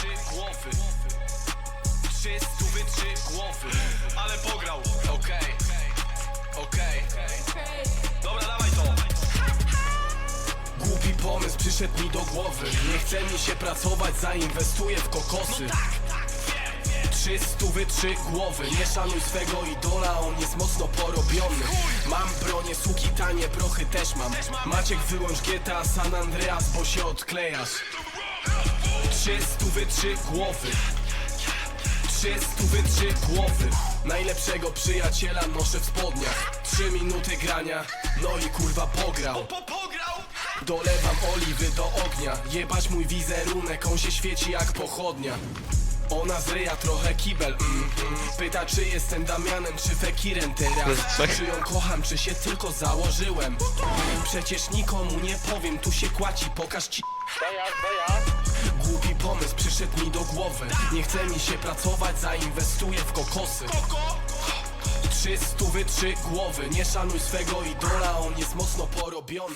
trzy głowy. Trzy stówy, trzy głowy. Ale pograł. Okej. Okej. Dobra, dawaj to. Głupi pomysł przyszedł mi do głowy. Nie chce mi się pracować, zainwestuję w kokosy. Trzy stówy, trzy głowy. Nie szanuj swego idola, on jest mocno porobiony. Mam bronię, suki tanie, prochy też mam. Maciek wyłącz GTA San Andreas, bo się odklejasz Trzy stówy, trzy głowy. Trzy stówy, trzy głowy. Najlepszego przyjaciela noszę w spodniach. Trzy minuty grania, no i kurwa pograł. Dolewam oliwy do ognia. Jebać mój wizerunek, on się świeci jak pochodnia. Ona zryja trochę kibel mm, mm. Pyta czy jestem Damianem czy Fekirem. Teraz Czy ją kocham, czy się tylko założyłem? Przecież nikomu nie powiem, tu się kłaci, pokaż ci Głupi pomysł przyszedł mi do głowy. Nie chce mi się pracować, zainwestuję w kokosy. Trzy stówy, trzy głowy. Nie szanuj swego idola, on jest mocno porobiony